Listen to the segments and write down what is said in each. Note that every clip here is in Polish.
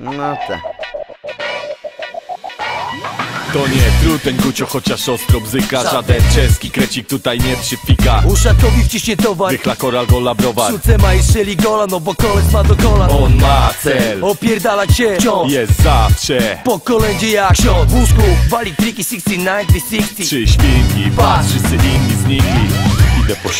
No tak. To nie truten gucio, chociaż ostro bzyka. Żaden czeski krecik tutaj nie przypika Uszatowi wciśnie towar. Wychla koral gola browar. Suce ma i strzeli gola, no bo koleś ma do kolan On ma cel, Opierdala cię. Wciąż jest zawsze. Po kolędzie jak ksiądz w łóżku Wali triki 69, 360 Trzy śpinki, patrz, wszyscy inni znikli Idę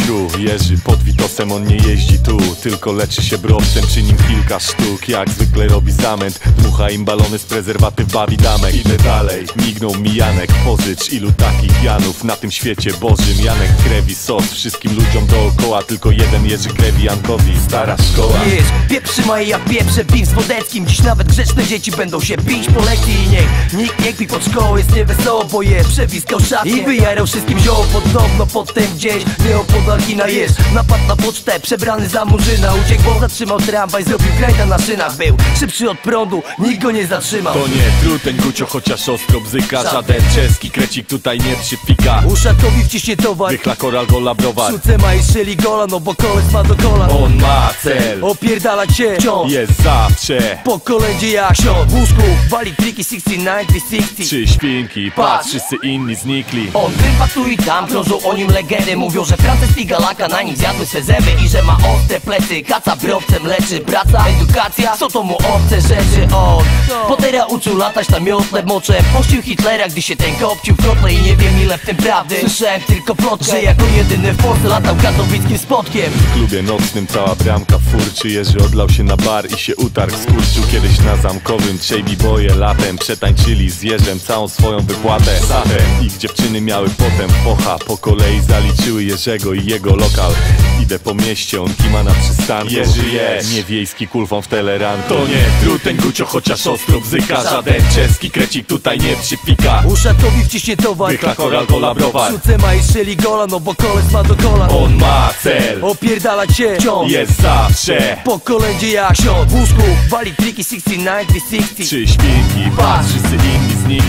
ślub, Jerzy pod Witosem On nie jeździ tu, tylko leczy się browcem Przy nim kilka sztuk, jak zwykle robi zamęt Dmucha im balony z prezerwatyw, bawi damek. Idę dalej, mignął mi Janek. Pożycz ilu takich Janów na tym świecie Bożym. Janek krewi sos wszystkim ludziom dookoła. Tylko jeden Jerzy krewi Jankowi, stara szkoła. Wiesz, pieprzy i ja pieprzę. Piw z Wodeckim. Dziś nawet grzeczne dzieci będą się bić po lekcji I niech nikt nie kpi pod szkołą, jest niewesoło Bo je przewiskał szatnie I wyjarał wszystkim zioło podobno. Potem gdzieś nieopodal kina jest. Napad na pocztę, przebrany za murzyna. Uciekł, zatrzymał tramwaj Zrobił krajta na szynach. Był szybszy od prądu, nikt go nie zatrzymał. To nie truten gucio, chociaż ostro bzyka. Żaden. Czeski krecik tutaj nie przypika Uszatowi wciśnie towar. Wychla koral gola browar Suce ma i strzeli gola, no bo koleś ma do kolan On ma cel, Opierdala cię. Wciąż jest zawsze. Po kolędzie jak ksiądz w łóżku Wali triki 69, 360 Trzy śpinki, patrz, wszyscy inni znikli. On bywa tu i tam, krążą o nim legendy. Mówią, że Frances Figalaka na nim zjadły swe zęby I że ma ostre plecy, kaca browcem leczy Praca, edukacja, co to mu obce rzeczy? On Potera uczył latać na miotle moczem Pościł Hitlera, gdy się ten kopcił w kotle I nie wiem ile w tym prawdy. Słyszałem tylko plotkę, że jako jedyny w Polsce latał katowickim spotkiem. W klubie nocnym cała bramka furczy. Jerzy odlał się na bar i się utarg skurczył Kiedyś na zamkowym. Trzej boje latem Przetańczyli z Jerzem całą swoją wypłatę. Zatem ich dziewczyny miały potem pocha. Po kolei zaliczyły Jerzego i jego lokal. Idę po mieście, on kima na przystanku. Jerzy jest, nie wiejski kulfą w teleranku. To nie truten gucio, chociaż ostro bzyka Żaden czeski krecik tutaj nie przypika. Uszatowi wciśnie towar Wychla koral gola browar Suce ma i strzeli gola, no bo koleś ma do kolan On ma cel, Opierdala cię wciąż jest zawsze. Po kolędzie jak ksiądz w łóżku Wali triki 69, 360 Trzy śpinki, patrz, wszyscy inni